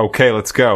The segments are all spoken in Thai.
Okay, let's go.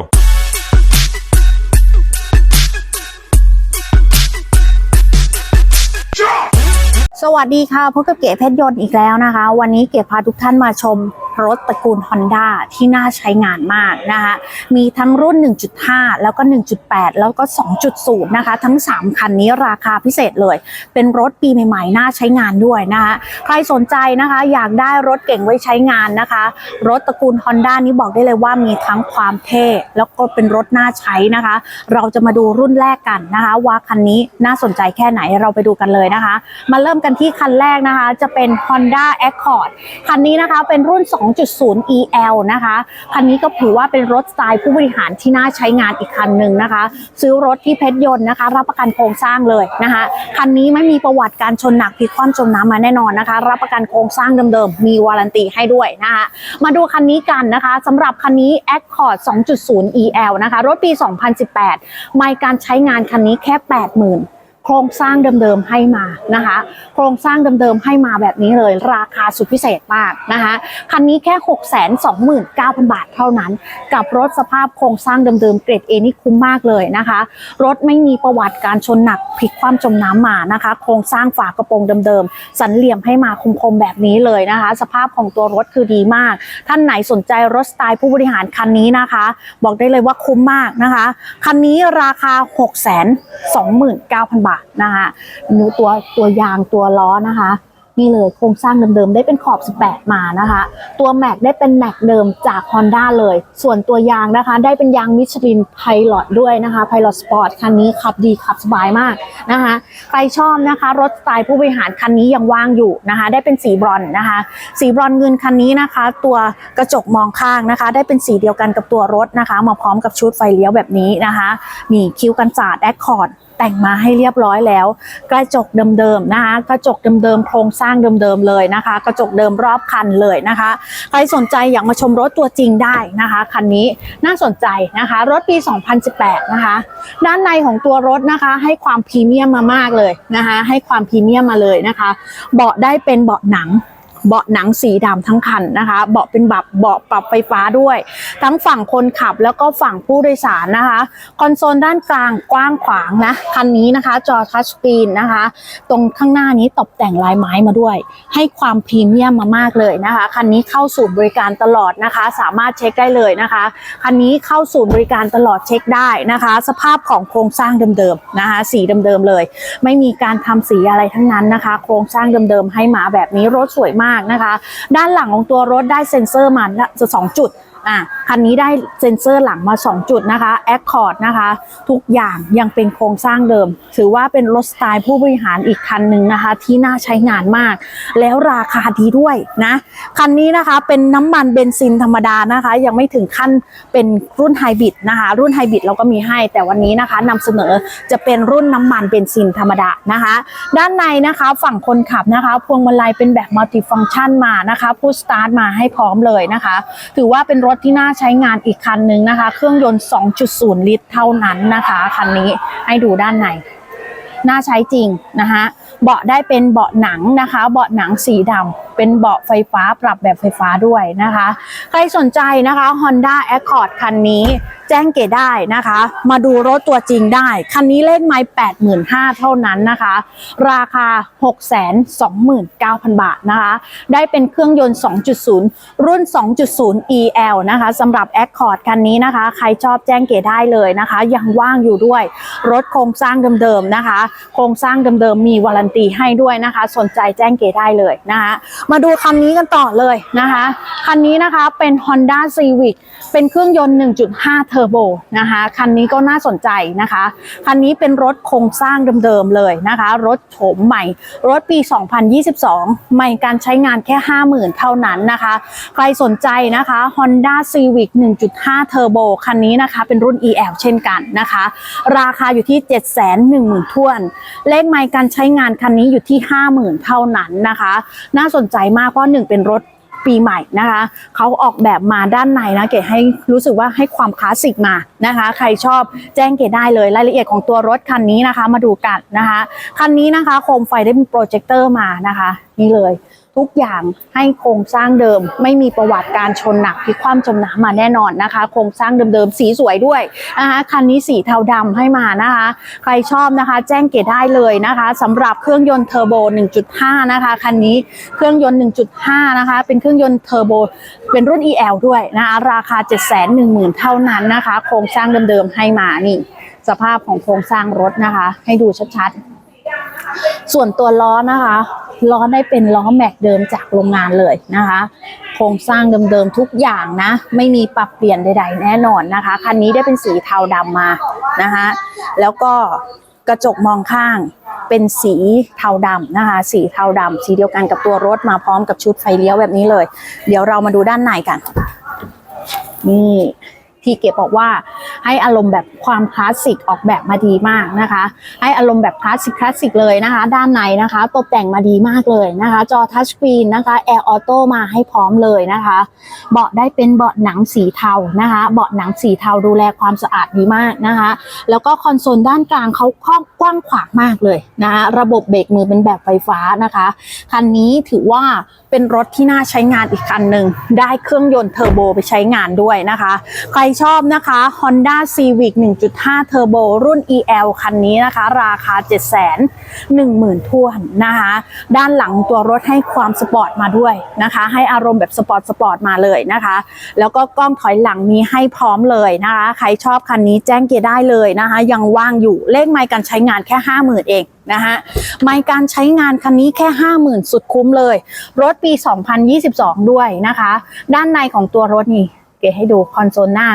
สวัสดีค่ะพบกับเก๋เพชรยนต์อีกแล้วนะคะ วันนี้เก๋พาทุกท่านมาชมรถตระกูล Honda ที่น่าใช้งานมากนะคะมีทั้งรุ่น 1.5 แล้วก็ 1.8 แล้วก็ 2.0 นะคะ ทั้ง 3 คันนี้ราคาพิเศษเลย เป็นรถปีใหม่ๆ น่าใช้งานด้วยนะคะใครสนใจนะคะอยากได้รถเก่งไว้ใช้งานนะคะ รถตระกูล Honda นี้บอกได้เลยว่ามีทั้งความเท่แล้วก็เป็นรถน่าใช้นะคะ เราจะมาดูรุ่นแรกกันนะคะ ว่าคันนี้น่าสนใจแค่ไหนเราไปดูกันเลยนะคะ มาเริ่มกันที่คันแรกนะคะ จะเป็น Honda Accord คันนี้นะคะเป็นรุ่น2.0 EL นะคะคันนี้ก็ถือว่าเป็นรถสไตล์ผู้บริหารที่น่าใช้งานอีกคันหนึ่งนะคะ ซื้อรถที่เพชรยนต์นะคะ รับประกันโครงสร้างเลยนะคะคันนี้ไม่มีประวัติการชนหนักพลิกคว่ำจมน้ำมาแน่นอนนะคะ รับประกันโครงสร้างเดิมๆมีวารันตีให้ด้วยนะคะมาดูคันนี้กันนะคะสำหรับคันนี้ Accord 2.0 EL นะคะรถปี 2018 ไม่การใช้งานคันนี้แค่ 80,000 โครงสร้างเดิมๆให้มานะคะ โครงสร้างเดิมๆให้มาแบบนี้เลย ราคาสุดพิเศษมากนะคะคันนี้แค่ 629,000 บาทเท่านั้น กับรถสภาพโครงสร้างเดิมๆเกรด A นี่คุ้มมากเลยนะคะ รถไม่มีประวัติการชนหนักพลิกคว่ำจมน้ำมานะคะ โครงสร้างฝากระโปรงเดิมๆสันเหลี่ยมให้มาคมๆแบบนี้เลยนะคะ สภาพของตัวรถคือดีมาก ท่านไหนสนใจรถสไตล์ผู้บริหารคันนี้นะคะ บอกได้เลยว่าคุ้มมากนะคะคันนี้ราคา 629,000 บาทนะคะดูตัวตัวยางตัวล้อนะคะ นี่เลยโครงสร้างเดิมๆได้เป็นขอบ 18 มานะคะ ตัวแม็กได้เป็นแม็กเดิมจาก Honda เลย ส่วนตัวยางนะคะ ได้เป็นยางมิชลินไพลอตด้วยนะคะไพลอตสปอร์ตคันนี้ขับดีขับสบายมากนะคะใครชอบนะคะ รถสไตล์ผู้บริหารคันนี้ยังว่างอยู่นะคะ ได้เป็นสีบรอนนะคะ สีบรอนเงินคันนี้นะคะ ตัวกระจกมองข้างนะคะ ได้เป็นสีเดียวกันกับตัวรถนะคะ มาพร้อมกับชุดไฟเลี้ยวแบบนี้นะคะ มีคิ้วกันสาดแอคคอร์ด แต่งมาให้เรียบร้อยแล้ว กระจกเดิมๆนะคะ กระจกเดิมๆโครงสร้างเดิมๆเลยนะคะ กระจกเดิมรอบคันเลยนะคะ ใครสนใจอยากมาชมรถตัวจริงได้นะคะคันนี้น่าสนใจนะคะ รถปี 2018 นะคะ ด้านในของตัวรถนะคะ ให้ความพรีเมียมมามากเลยนะคะ ให้ความพรีเมียมมาเลยนะคะ เบาะได้เป็นเบาะหนัง เบาะหนังสีดำทั้งคันนะคะ เบาะเป็นแบบเบาะปรับไฟฟ้าด้วย ทั้งฝั่งคนขับแล้วก็ฝั่งผู้โดยสารนะคะ คอนโซลด้านกลางกว้างขวางนะ คันนี้นะคะ จอทัชสกรีนนะคะ ตรงข้างหน้านี้ตกแต่งลายไม้มาด้วย ให้ความพรีเมียมมามากเลยนะคะ คันนี้เข้าศูนย์บริการตลอดนะคะ สามารถเช็คได้เลยนะคะ คันนี้เข้าศูนย์บริการตลอดเช็คได้นะคะ สภาพของโครงสร้างเดิมๆนะคะ สีเดิมๆเลย ไม่มีการทำสีอะไรทั้งนั้นนะคะ โครงสร้างเดิมๆให้มาแบบนี้รถสวยมากนะคะ ด้านหลังของตัวรถได้เซ็นเซอร์มาสองจุดอะคันนี้ได้เซ็นเซอร์หลังมา 2 จุดนะคะ Accord นะคะ ทุกอย่างยังเป็นโครงสร้างเดิม ถือว่าเป็นรถสไตล์ผู้บริหารอีกคันหนึ่งนะคะ ที่น่าใช้งานมาก แล้วราคาดีด้วยนะ คันนี้นะคะเป็นน้ำมันเบนซินธรรมดานะคะ ยังไม่ถึงขั้นเป็นรุ่นไฮบริดนะคะ รุ่นไฮบริดเราก็มีให้ แต่วันนี้นะคะนำเสนอจะเป็นรุ่นน้ำมันเบนซินธรรมดานะคะ ด้านในนะคะฝั่งคนขับนะคะ พวงมาลัยเป็นแบบมัลติฟัง c t ชันมานะคะพูดสตาร์ทมาให้พร้อมเลยนะคะ ถือว่าเป็นรถที่น่าใช้งานอีกคันนึงนะคะ เครื่องยนต์ 2.0 ลิตรเท่านั้นนะคะ คันนี้ให้ดูด้านใน น่าใช้จริงนะคะเบาะได้เป็นเบาะหนังนะคะ เบาะหนังสีดำเป็นเบาะไฟฟ้าปรับแบบไฟฟ้าด้วยนะคะ ใครสนใจนะคะ Honda Accord คันนี้แจ้งเกดได้นะคะ มาดูรถตัวจริงได้ คันนี้เลขไม้85,000เท่านั้นนะคะ ราคา629,000บาทนะคะ ได้เป็นเครื่องยนต์ 2.0 รุ่น 2.0 EL นะคะสำหรับ Accord คันนี้นะคะ ใครชอบแจ้งเกดได้เลยนะคะ ยังว่างอยู่ด้วย รถโครงสร้างเดิมๆนะคะโครงสร้างเดิมๆมีวารันตีให้ด้วยนะคะ สนใจแจ้งเกดได้เลยนะคะ มาดูคันนี้กันต่อเลยนะคะ คันนี้นะคะเป็น Honda Civic เป็นเครื่องยนต์ 1.5 เทอร์โบนะคะ คันนี้ก็น่าสนใจนะคะ คันนี้เป็นรถโครงสร้างเดิมๆเลยนะคะ รถโฉมใหม่ รถปี 2022 ใหม่การใช้งานแค่ 50,000 เท่านั้นนะคะ ใครสนใจนะคะ Honda Civic 1.5 เทอร์โบคันนี้นะคะ เป็นรุ่น EL เช่นกันนะคะ ราคาอยู่ที่ 710,000ท้วนเลขไมล์การใช้งานคันนี้อยู่ที่ 50,000 เท่านั้นนะคะ น่าสนใจมากเพราะหนึ่งเป็นรถปีใหม่นะคะเขาออกแบบมาด้านในนะเก๋ให้รู้สึกว่าให้ความคลาสสิกมานะคะ ใครชอบแจ้งเก๋ได้เลยรายละเอียดของตัวรถคันนี้นะคะ มาดูกันนะคะ คันนี้นะคะโคมไฟได้เป็นโปรเจคเตอร์มานะคะ นี่เลย ทุกอย่างให้โครงสร้างเดิม ไม่มีประวัติการชนหนักพลิกคว่ำจมน้ำมาแน่นอนนะคะ โครงสร้างเดิมๆ สีสวยด้วยนะคะคันนี้สีเทาดำให้มานะคะ ใครชอบนะคะ แจ้งเกตได้เลยนะคะสำหรับเครื่องยนต์เทอร์โบ 1.5 นะคะ คันนี้เครื่องยนต์ 1.5 นะคะ เป็นเครื่องยนต์เทอร์โบ เป็นรุ่น EL ด้วยนะคะราคา 710,000 เท่านั้นนะคะ โครงสร้างเดิมๆให้มานี่ สภาพของโครงสร้างรถนะคะ ให้ดูชัดๆ ส่วนตัวล้อนะคะ ล้อได้เป็นล้อแม็กเดิมจากโรงงานเลยนะคะ โครงสร้างเดิมๆทุกอย่างนะ ไม่มีปรับเปลี่ยนใด ๆ แน่นอนนะคะ คันนี้ได้เป็นสีเทาดำมานะคะ แล้วก็กระจกมองข้างเป็นสีเทาดำนะคะ สีเทาดำสีเดียวกันกับตัวรถมาพร้อมกับชุดไฟเลี้ยวแบบนี้เลย เดี๋ยวเรามาดูด้านในกัน นี่ ที่เก็บบอกว่า ให้อารมณ์แบบความคลาสสิกออกแบบมาดีมากนะคะ ให้อารมณ์แบบคลาสสิกคลาสสิกเลยนะคะ ด้านในนะคะ ตกแต่งมาดีมากเลยนะคะ จอทัชสกรีนนะคะแอร์ออโต้มาให้พร้อมเลยนะคะ เบาะได้เป็นเบาะหนังสีเทานะคะ เบาะหนังสีเทาดูแลความสะอาดดีมากนะคะ แล้วก็คอนโซลด้านกลางเขาครอบกว้างขวางมากเลยนะคะระบบเบรกมือเป็นแบบไฟฟ้านะคะคันนี้ถือว่าเป็นรถที่น่าใช้งานอีกคันหนึ่งได้เครื่องยนต์เทอร์โบไปใช้งานด้วยนะคะใครชอบนะคะ Honda Civic 1.5 Turbo รุ่น EL คันนี้นะคะ ราคา 7 1 0 0 0 0ท้วนนะคะ ด้านหลังตัวรถให้ความสปอร์ตมาด้วยนะคะ ให้อารมณ์แบบสปอร์ตสปอร์ตมาเลยนะคะ แล้วก็กล้องถอยหลังมีให้พร้อมเลยนะคะ ใครชอบคันนี้แจ้งเกียร์ได้เลยนะคะ ยังว่างอยู่เลขไมล์การใช้งานแค่ 50,000 เองนะคะไมล์การใช้งานคันนี้แค่ 50,000 สุดคุ้มเลย รถปี 2022 ด้วยนะคะ ด้านในของตัวรถนี่ ก๋ให้ดูคอนโซลหน้า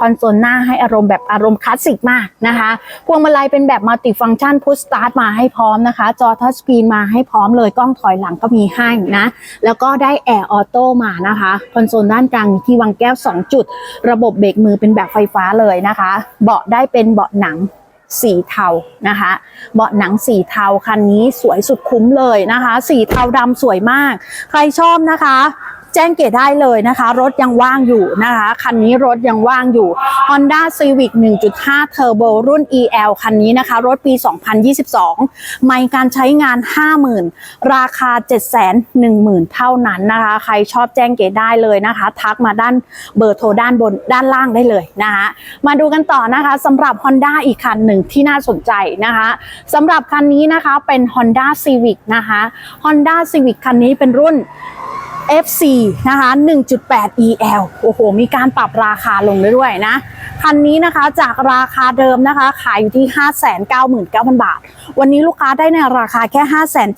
คอนโซลหน้าให้อารมณ์แบบอารมณ์คลาสสิกมากนะคะพวงมาลัยเป็นแบบมัลติฟัง c t ชันพุชสตาร์ทมาให้พร้อมนะคะ จอทัชสกรีนมาให้พร้อมเลยกล้องถอยหลังก็มีให้นะ แล้วก็ได้แอร์ออโต้มานะคะคอนโซลด้านกลางมีที่วางแก้ว 2 จุด ระบบเบรกมือเป็นแบบไฟฟ้าเลยนะคะ เบาะได้เป็นเบาะหนังสีเทานะคะ เบาะหนังสีเทาคันนี้สวยสุดคุ้มเลยนะคะ สีเทาดำสวยมาก ใครชอบนะคะ แจ้งเกตได้เลยนะคะ รถยังว่างอยู่นะคะ คันนี้รถยังว่างอยู่ Honda Civic 1.5 Turbo รุ่น EL คันนี้นะคะ รถปี 2022 ไม่การใช้งาน 50,000 ราคา 710,000 เท่านั้นนะคะ ใครชอบแจ้งเกตได้เลยนะคะ ทักมาด้านเบอร์โทรด้านบนด้านล่างได้เลยนะคะมาดูกันต่อนะคะสำหรับ Honda อีกคันหนึ่งที่น่าสนใจนะคะสำหรับคันนี้นะคะเป็น Honda Civic นะคะ Honda Civic คันนี้เป็นรุ่น FC นะคะ 1.8 EL โอ้โห มีการปรับราคาลงด้วยนะ คันนี้นะคะจากราคาเดิมนะคะ ขายอยู่ที่ 599,000 บาท วันนี้ลูกค้าได้ในราคาแค่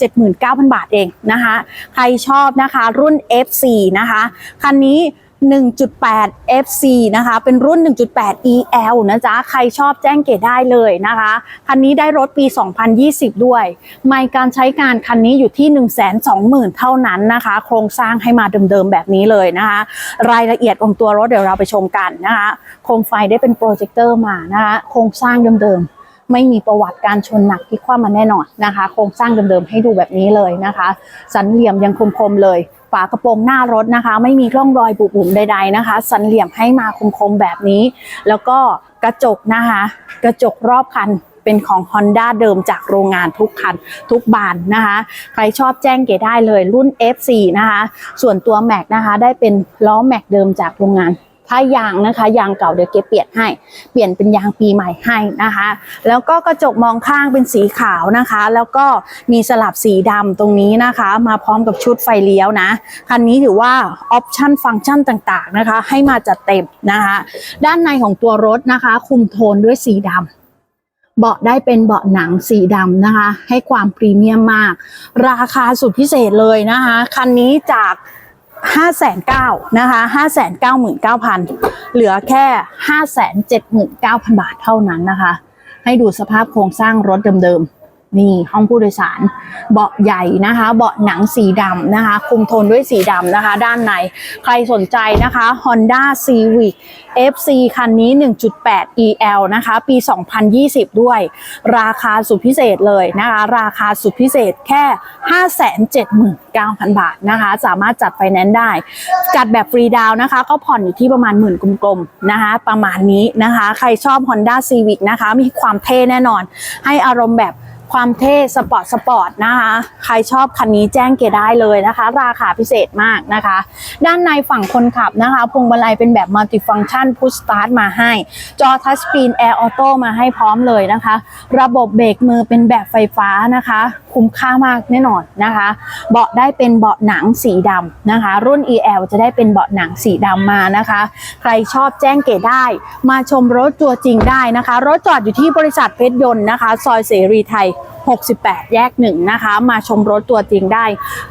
579,000 บาทเองนะคะ ใครชอบนะคะรุ่น FC นะคะ คันนี้ 1.8 FC นะคะ เป็นรุ่น 1.8 EL นะจ๊ะ ใครชอบแจ้งเกตได้เลยนะคะ คันนี้ได้รถปี 2020 ด้วย ไม่การใช้งานคันนี้อยู่ที่ 120,000 เท่านั้นนะคะ โครงสร้างให้มาเดิมๆ แบบนี้เลยนะคะ รายละเอียดของตัวรถเดี๋ยวเราไปชมกันนะคะ โคมไฟได้เป็นโปรเจคเตอร์มานะคะ โครงสร้างเดิมๆไม่มีประวัติการชนหนักที่คว่ำมาแน่นอนนะคะ โครงสร้างเดิมๆให้ดูแบบนี้เลยนะคะ สันเหลี่ยมยังคมๆเลยากระโปรงหน้ารถนะคะ ไม่มีร่องรอยบุบุ๋มใด ๆนะคะ สันเหลี่ยมให้มาคมๆแบบนี้ แล้วก็กระจกนะคะ กระจกรอบคันเป็นของ Honda เดิมจากโรงงานทุกคันทุกบานนะคะ ใครชอบแจ้งเก๋ได้เลยรุ่น F4 นะคะ ส่วนตัวแม็กนะคะ ได้เป็นล้อแม็กเดิมจากโรงงาน ถ้ายางนะคะ ยางเก่าเดี๋ยวเก็บเปลี่ยนให้ เปลี่ยนเป็นยางปีใหม่ให้นะคะ แล้วก็กระจกมองข้างเป็นสีขาวนะคะ แล้วก็มีสลับสีดำตรงนี้นะคะ มาพร้อมกับชุดไฟเลี้ยวนะคันนี้ถือว่าออปชั่นฟังก์ชันต่างๆนะคะ ให้มาจัดเต็มนะคะ ด้านในของตัวรถนะคะ คุมโทนด้วยสีดำเบาะได้เป็นเบาะหนังสีดำนะคะ ให้ความพรีเมียมมาก ราคาสุดพิเศษเลยนะคะ คันนี้จาก 5 9 0 0 0นะคะ599,000เหลือแค่579,000บาทเท่านั้นนะคะ ให้ดูสภาพโครงสร้างรถเดิมๆ นี่ห้องผู้โดยสารเบาะใหญ่นะคะ เบาะหนังสีดำนะคะ คุมโทนด้วยสีดำนะคะ ด้านในใครสนใจนะคะ Honda Civic FC คันนี้ 1.8 EL นะคะ ปี 2020 ด้วย ราคาสุดพิเศษเลยนะคะ ราคาสุดพิเศษแค่ 579,000 บาทนะคะ สามารถจัดไฟแนนซ์ได้ จัดแบบฟรีดาวนะคะ ก็ผ่อนอยู่ที่ประมาณหมื่นกลมๆนะคะ ประมาณนี้นะคะ ใครชอบ Honda Civic นะคะ มีความเท่แน่นอน ให้อารมณ์แบบ ความเท่สปอร์ตสปอร์ตนะคะ ใครชอบคันนี้แจ้งเกได้เลยนะคะ ราคาพิเศษมากนะคะ ด้านในฝั่งคนขับนะคะพวงมาลัยเป็นแบบมัลติฟังชันพุชสตาร์ทมาให้ จอทัชสกรีนแอร์ออโต้มาให้พร้อมเลยนะคะ ระบบเบรกมือเป็นแบบไฟฟ้านะคะ คุ้มค่ามากแน่นอนนะคะ เบาะได้เป็นเบาะหนังสีดำนะคะ รุ่น EL จะได้เป็นเบาะหนังสีดำมานะคะ ใครชอบแจ้งเกได้ มาชมรถตัวจริงได้นะคะ รถจอดอยู่ที่บริษัทเพชรยนต์นะคะ ซอยเสรีไทย 68 แยกหนึ่งนะคะ มาชมรถตัวจริงได้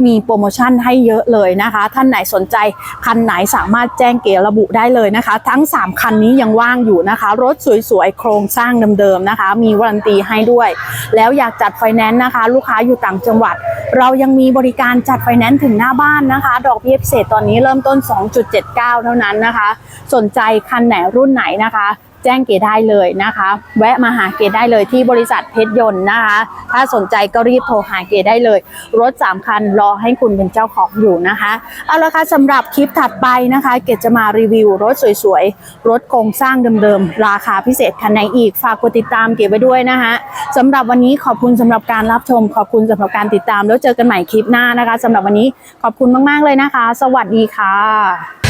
มีโปรโมชั่นให้เยอะเลยนะคะ ท่านไหนสนใจคันไหนสามารถแจ้งเกระบุได้เลยนะคะ ทั้ง 3 คันนี้ยังว่างอยู่นะคะ รถสวยๆ โครงสร้างเดิมๆนะคะ มีวารันตีให้ด้วย แล้วอยากจัดไฟแนนซ์นะคะ ลูกค้าอยู่ต่างจังหวัด เรายังมีบริการจัดไฟแนนซ์ถึงหน้าบ้านนะคะ ดอกเบี้ยพิเศษตอนนี้เริ่มต้น 2.79 เท่านั้นนะคะ สนใจคันไหนรุ่นไหนนะคะ แจ้งเกดได้เลยนะคะ แวะมาหาเกดได้เลยที่บริษัทเพชรยนต์นะคะ ถ้าสนใจก็รีบโทรหาเกดได้เลย รถ 3 คันรอให้คุณเป็นเจ้าของอยู่นะคะเอาละค่ะสำหรับคลิปถัดไปนะคะ เกดจะมารีวิวรถสวยๆ รถโครงสร้างเดิมๆ ราคาพิเศษคันไหนอีกฝากกดติดตามเกดไว้ด้วยนะคะสำหรับวันนี้ขอบคุณสำหรับการรับชม ขอบคุณสำหรับการติดตามแล้วเจอกันใหม่คลิปหน้านะคะสำหรับวันนี้ขอบคุณมากๆเลยนะคะ สวัสดีค่ะ